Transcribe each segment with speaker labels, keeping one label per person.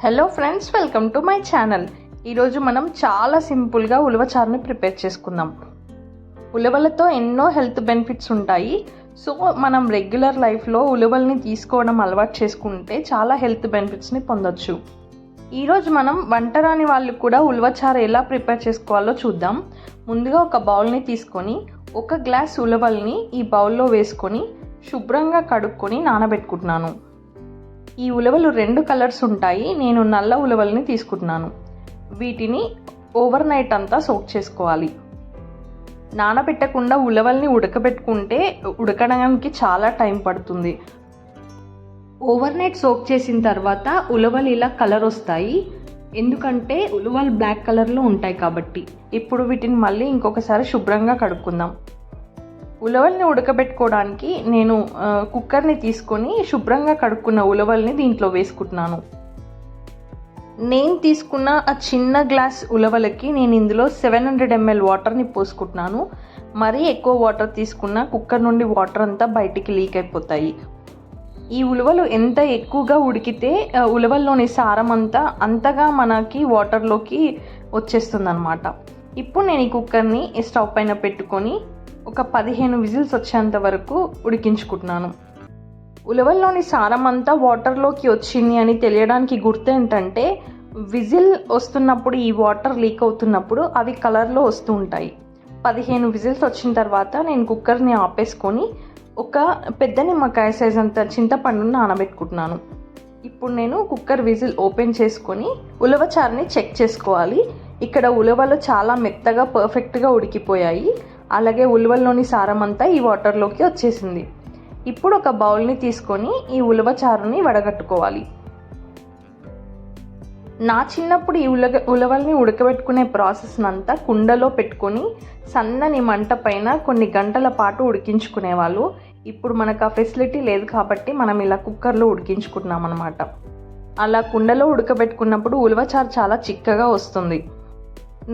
Speaker 1: Hello friends welcome to my channel ఈరోజు మనం చాలా సింపుల్గా ఉలవచారుని ప్రిపేర్ చేసుకుందాం. ఉలవలతో ఎన్నో హెల్త్ బెనిఫిట్స్ ఉంటాయి. సో మనం రెగ్యులర్ లైఫ్లో ఉలవల్ని తీసుకోవడం అలవాటు చేసుకుంటే చాలా హెల్త్ బెనిఫిట్స్ని పొందొచ్చు. ఈరోజు మనం వంట రాని వాళ్ళు కూడా ఉలవచారు ఎలా ప్రిపేర్ చేసుకోవాలో చూద్దాం. ముందుగా ఒక బౌల్ని తీసుకొని ఒక గ్లాస్ ఉలవల్ని ఈ బౌల్లో వేసుకొని శుభ్రంగా కడుక్కొని నానబెట్టుకుంటున్నాను. ఈ ఉలవలు రెండు కలర్స్ ఉంటాయి. నేను నల్ల ఉలవల్ని తీసుకుంటున్నాను. వీటిని ఓవర్ నైట్ అంతా సోక్ చేసుకోవాలి. నానబెట్టకుండా ఉలవల్ని ఉడకబెట్టుకుంటే ఉడకడానికి చాలా టైం పడుతుంది. ఓవర్ నైట్ సోక్ చేసిన తర్వాత ఉలవలు ఇలా కలర్ వస్తాయి. ఎందుకంటే ఉలవలు బ్లాక్ కలర్లో ఉంటాయి కాబట్టి. ఇప్పుడు వీటిని మళ్ళీ ఇంకొకసారి శుభ్రంగా కడుక్కుందాం. ఉలవల్ని ఉడకబెట్టుకోవడానికి నేను కుక్కర్ని తీసుకొని శుభ్రంగా కడుక్కున్న ఉలవల్ని దీంట్లో వేసుకుంటున్నాను. నేను తీసుకున్న ఆ చిన్న గ్లాస్ ఉలవలకి నేను ఇందులో సెవెన్ హండ్రెడ్ ఎంఎల్ వాటర్ని పోసుకుంటున్నాను. మరీ ఎక్కువ వాటర్ తీసుకున్న కుక్కర్ నుండి వాటర్ అంతా బయటికి లీక్ అయిపోతాయి. ఈ ఉలవలు ఎంత ఎక్కువగా ఉడికితే ఉలవల్లోని సారం అంతా అంతగా మనకి వాటర్లోకి వచ్చేస్తుంది అనమాట ఇప్పుడు నేను ఈ కుక్కర్ని స్టవ్ పైన పెట్టుకొని ఒక పదిహేను విజిల్స్ వచ్చేంత వరకు ఉడికించుకుంటున్నాను. ఉలవల్లోని సారం అంతా వాటర్లోకి వచ్చింది అని తెలియడానికి గుర్తు ఏంటంటే విజిల్ వస్తున్నప్పుడు ఈ వాటర్ లీక్ అవుతున్నప్పుడు అవి కలర్లో వస్తూ ఉంటాయి. పదిహేను విజిల్స్ వచ్చిన తర్వాత నేను కుక్కర్ని ఆపేసుకొని ఒక పెద్ద నిమ్మకాయ సైజ్ అంత చింతపండుని నానబెట్టుకుంటున్నాను. ఇప్పుడు నేను కుక్కర్ విజిల్ ఓపెన్ చేసుకొని ఉలవచారుని చెక్ చేసుకోవాలి. ఇక్కడ ఉలవలు చాలా మెత్తగా పర్ఫెక్ట్గా ఉడికిపోయాయి. అలాగే ఉలవల్లోని సారం అంతా ఈ వాటర్లోకి వచ్చేసింది. ఇప్పుడు ఒక బౌల్ని తీసుకొని ఈ ఉలవ చారుని వడగట్టుకోవాలి. నా చిన్నప్పుడు ఈ ఉలగ ఉలవల్ని ఉడకబెట్టుకునే ప్రాసెస్ అంతా కుండలో పెట్టుకొని సన్నని మంట పైన కొన్ని గంటల పాటు ఉడికించుకునేవాళ్ళు. ఇప్పుడు మనకు ఆ ఫెసిలిటీ లేదు కాబట్టి మనం ఇలా కుక్కర్లో ఉడికించుకుంటున్నాం అనమాట అలా కుండలో ఉడకబెట్టుకున్నప్పుడు ఉలవచారు చాలా చిక్కగా వస్తుంది.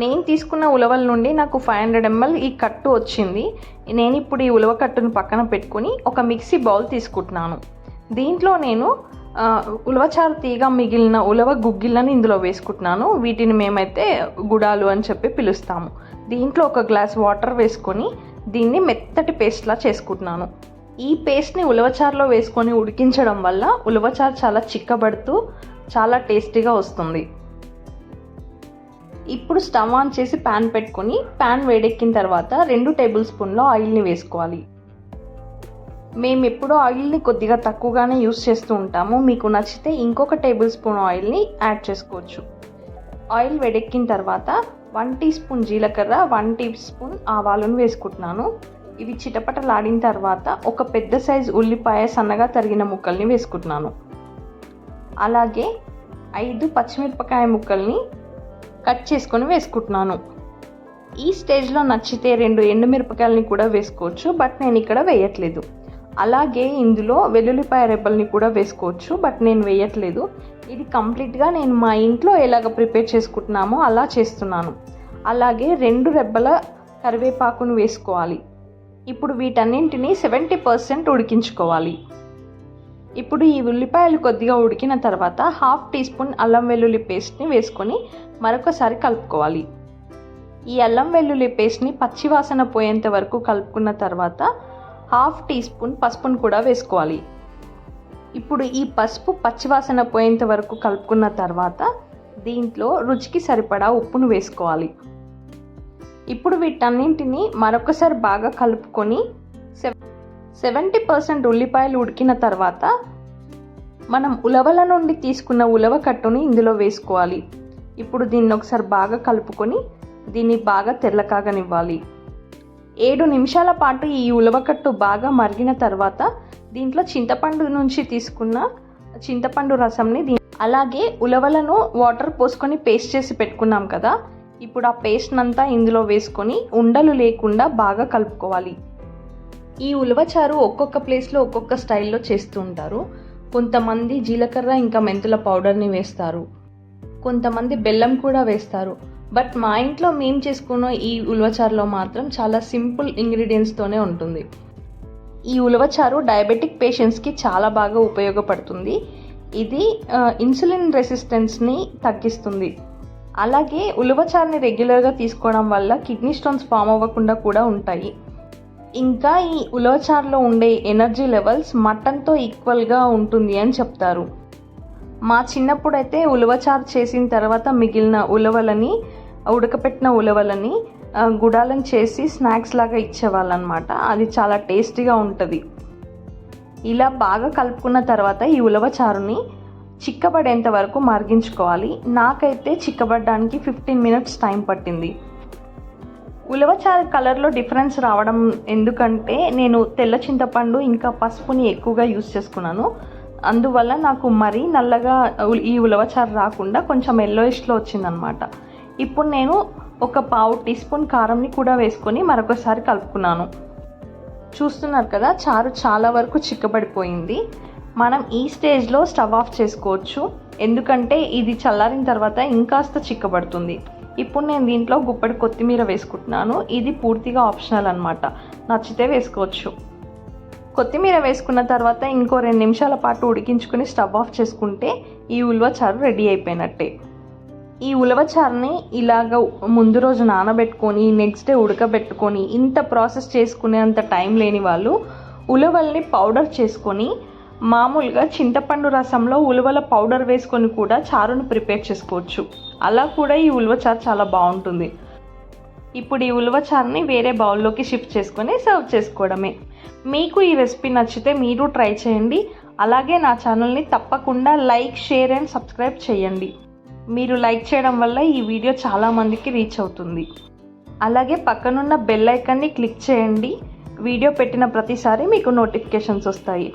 Speaker 1: నేను తీసుకున్న ఉలవల నుండి నాకు ఫైవ్ హండ్రెడ్ ఎంఎల్ ఈ కట్టు వచ్చింది. నేను ఇప్పుడు ఈ ఉలవ కట్టును పక్కన పెట్టుకొని ఒక మిక్సీ బౌల్ తీసుకుంటున్నాను. దీంట్లో నేను ఉలవచారు తీగ మిగిలిన ఉలవ గుగ్గిళ్ళని ఇందులో వేసుకుంటున్నాను. వీటిని మేమైతే గుడాలు అని చెప్పి పిలుస్తాము. దీంట్లో ఒక గ్లాస్ వాటర్ వేసుకొని దీన్ని మెత్తటి పేస్ట్లా చేసుకుంటున్నాను. ఈ పేస్ట్ని ఉలవచారులో వేసుకొని ఉడికించడం వల్ల ఉలవచారు చాలా చిక్కబడుతూ చాలా టేస్టీగా వస్తుంది. ఇప్పుడు స్టవ్ ఆన్ చేసి ప్యాన్ పెట్టుకొని ప్యాన్ వేడెక్కిన తర్వాత రెండు టేబుల్ స్పూన్లో ఆయిల్ని వేసుకోవాలి. మేము ఎప్పుడూ ఆయిల్ని కొద్దిగా తక్కువగానే యూస్ చేస్తూ ఉంటాము. మీకు నచ్చితే ఇంకొక టేబుల్ స్పూన్ ఆయిల్ని యాడ్ చేసుకోవచ్చు. ఆయిల్ వేడెక్కిన తర్వాత వన్ టీ స్పూన్ జీలకర్ర వన్ టీ స్పూన్ ఆవాలను వేసుకుంటున్నాను. ఇవి చిటపటలాడిన తర్వాత ఒక పెద్ద సైజు ఉల్లిపాయ సన్నగా తరిగిన ముక్కల్ని వేసుకుంటున్నాను. అలాగే ఐదు పచ్చిమిరపకాయ ముక్కల్ని కట్ చేసుకొని వేసుకుంటున్నాను. ఈ స్టేజ్లో నచ్చితే రెండు ఎండుమిరపకాయలని కూడా వేసుకోవచ్చు బట్ నేను ఇక్కడ వేయట్లేదు. అలాగే ఇందులో వెల్లుల్లిపాయ రెబ్బల్ని కూడా వేసుకోవచ్చు బట్ నేను వేయట్లేదు. ఇది కంప్లీట్గా నేను మా ఇంట్లో ఎలాగ ప్రిపేర్ చేసుకుంటున్నామో అలా చేస్తున్నాను. అలాగే రెండు రెబ్బల కరివేపాకును వేసుకోవాలి. ఇప్పుడు వీటన్నింటినీ సెవెంటీ పర్సెంట్ ఉడికించుకోవాలి. ఇప్పుడు ఈ ఉల్లిపాయలు కొద్దిగా ఉడికిన తర్వాత హాఫ్ టీ స్పూన్ అల్లం వెల్లుల్లి పేస్ట్ని వేసుకొని మరొకసారి కలుపుకోవాలి. ఈ అల్లం వెల్లుల్లి పేస్ట్ని పచ్చివాసన పోయేంత వరకు కలుపుకున్న తర్వాత హాఫ్ టీ స్పూన్ పసుపును కూడా వేసుకోవాలి. ఇప్పుడు ఈ పసుపు పచ్చివాసన పోయేంత వరకు కలుపుకున్న తర్వాత దీంట్లో రుచికి సరిపడా ఉప్పును వేసుకోవాలి. ఇప్పుడు వీటన్నింటిని మరొకసారి బాగా కలుపుకొని సెవెన్ సెవెంటీ పర్సెంట్ ఉల్లిపాయలు ఉడికిన తర్వాత మనం ఉలవల నుండి తీసుకున్న ఉలవ కట్టుని ఇందులో వేసుకోవాలి. ఇప్పుడు దీన్ని ఒకసారి బాగా కలుపుకొని దీన్ని బాగా తెల్లకాగనివ్వాలి ఏడు నిమిషాల పాటు ఈ ఉలవకట్టు బాగా మరిగిన తర్వాత దీంట్లో చింతపండు నుంచి తీసుకున్న చింతపండు రసంని దీ అలాగే ఉలవలను వాటర్ పోసుకొని పేస్ట్ చేసి పెట్టుకున్నాం కదా. ఇప్పుడు ఆ పేస్ట్ అంతా ఇందులో వేసుకొని ఉండలు లేకుండా బాగా కలుపుకోవాలి. ఈ ఉలవచారు ఒక్కొక్క ప్లేస్లో ఒక్కొక్క స్టైల్లో చేస్తూ ఉంటారు కొంతమంది జీలకర్ర ఇంకా మెంతుల పౌడర్ని వేస్తారు. కొంతమంది బెల్లం కూడా వేస్తారు. బట్ మా ఇంట్లో మేము చేసుకున్న ఈ ఉలవచారులో మాత్రం చాలా సింపుల్ ఇంగ్రీడియంట్స్తోనే ఉంటుంది. ఈ ఉలవచారు డయాబెటిక్ పేషెంట్స్కి చాలా బాగా ఉపయోగపడుతుంది. ఇది ఇన్సులిన్ రెసిస్టెన్స్ని తగ్గిస్తుంది. అలాగే ఉలవచారుని రెగ్యులర్గా తీసుకోవడం వల్ల కిడ్నీ స్టోన్స్ ఫామ్ అవ్వకుండా కూడా ఉంటాయి. ఇంకా ఈ ఉలవచారులో ఉండే ఎనర్జీ లెవెల్స్ మటన్తో ఈక్వల్గా ఉంటుంది అని చెప్తారు. మా చిన్నప్పుడైతే ఉలవచారు చేసిన తర్వాత మిగిలిన ఉలవలని ఉడకపెట్టిన ఉలవలని గుడాలను చేసి స్నాక్స్ లాగా ఇచ్చేవాళ్ళనమాట. అది చాలా టేస్టీగా ఉంటుంది. ఇలా బాగా కలుపుకున్న తర్వాత ఈ ఉలవచారుని చిక్కబడేంత వరకు మరిగించుకోవాలి. నాకైతే చిక్కబడడానికి ఫిఫ్టీన్ మినిట్స్ టైం పట్టింది. ఉలవచారు కలర్లో డిఫరెన్స్ రావడం ఎందుకంటే నేను తెల్ల చింతపండు ఇంకా పసుపుని ఎక్కువగా యూస్ చేసుకున్నాను. అందువల్ల నాకు మరీ నల్లగా ఈ ఉలవచారు రాకుండా కొంచెం ఎల్లోయిష్లో వచ్చిందనమాట. ఇప్పుడు నేను ఒక పావు టీ స్పూన్ కారంని కూడా వేసుకొని మరొకసారి కలుపుకున్నాను. చూస్తున్నారు కదా చారు చాలా వరకు చిక్కబడిపోయింది. మనం ఈ స్టేజ్లో స్టవ్ ఆఫ్ చేసుకోవచ్చు. ఎందుకంటే ఇది చల్లారిన తర్వాత ఇంకాస్త చిక్కబడుతుంది. ఇప్పుడు నేను దీంట్లో గుప్పడి కొత్తిమీర వేసుకుంటున్నాను. ఇది పూర్తిగా ఆప్షనల్ అనమాట నచ్చితే వేసుకోవచ్చు. కొత్తిమీర వేసుకున్న తర్వాత ఇంకో రెండు నిమిషాల పాటు ఉడికించుకుని స్టవ్ ఆఫ్ చేసుకుంటే ఈ ఉలవచారు రెడీ అయిపోయినట్టే. ఈ ఉలవచారుని ఇలాగ ముందు రోజు నానబెట్టుకొని నెక్స్ట్ డే ఉడకబెట్టుకొని ఇంత ప్రాసెస్ చేసుకునేంత టైం లేని వాళ్ళు ఉలవల్ని పౌడర్ చేసుకొని మామూలుగా చింతపండు రసంలో ఉలవల పౌడర్ వేసుకొని కూడా చారును ప్రిపేర్ చేసుకోవచ్చు. అలా కూడా ఈ ఉలవచారు చాలా బాగుంటుంది. ఇప్పుడు ఈ ఉలవచారుని వేరే బౌల్లోకి షిఫ్ట్ చేసుకొని సర్వ్ చేసుకోవడమే. మీకు ఈ రెసిపీ నచ్చితే మీరు ట్రై చేయండి. అలాగే నా ఛానల్ని తప్పకుండా లైక్ షేర్ అండ్ సబ్స్క్రైబ్ చేయండి. మీరు లైక్ చేయడం వల్ల ఈ వీడియో చాలామందికి రీచ్ అవుతుంది. అలాగే పక్కనున్న బెల్ ఐకాన్ని క్లిక్ చేయండి. వీడియో పెట్టిన ప్రతిసారి మీకు నోటిఫికేషన్స్ వస్తాయి.